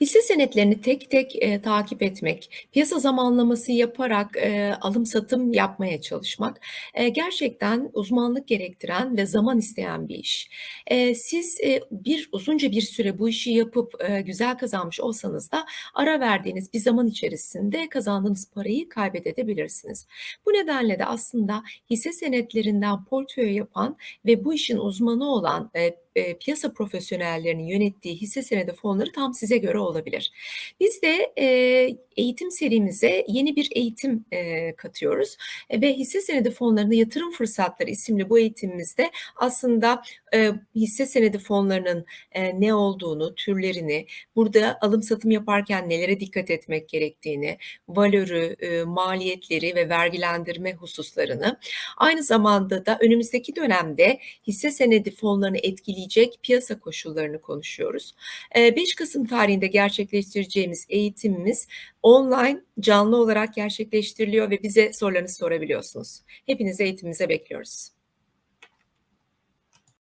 Hisse senetlerini tek tek, eee, takip etmek, piyasa zamanlaması yaparak, eee, alım satım yapmaya çalışmak, eee, gerçekten uzmanlık gerektiren ve zaman isteyen bir iş. Eee, siz, eee, bir uzunca bir süre bu işi yapıp, eee, güzel kazanmış olsanız da ara verdiğiniz bir zaman içerisinde kazandığınız parayı kaybedebilirsiniz. Bu nedenle de aslında hisse senetlerinden portföy yapan ve bu işin uzmanı olan, eee, eee, piyasa profesyonellerinin yönettiği hisse senedi fonları tam size göre olabilir. Biz de, eee, eğitim serimize yeni bir eğitim, eee, katıyoruz, eee, ve hisse senedi fonlarında yatırım fırsatları isimli bu eğitimimizde aslında, eee, hisse senedi fonlarının, eee, ne olduğunu, türlerini, burada alım satım yaparken nelere dikkat etmek gerektiğini, valörü, eee, maliyetleri ve vergilendirme hususlarını, aynı zamanda da önümüzdeki dönemde hisse senedi fonlarını etkileyecek piyasa koşullarını konuşuyoruz. Eee, 5 Kasım tarihinde gerçekleştireceğimiz eğitimimiz online, canlı olarak gerçekleştiriliyor ve bize sorularınızı sorabiliyorsunuz. Hepinizi eğitimimize bekliyoruz.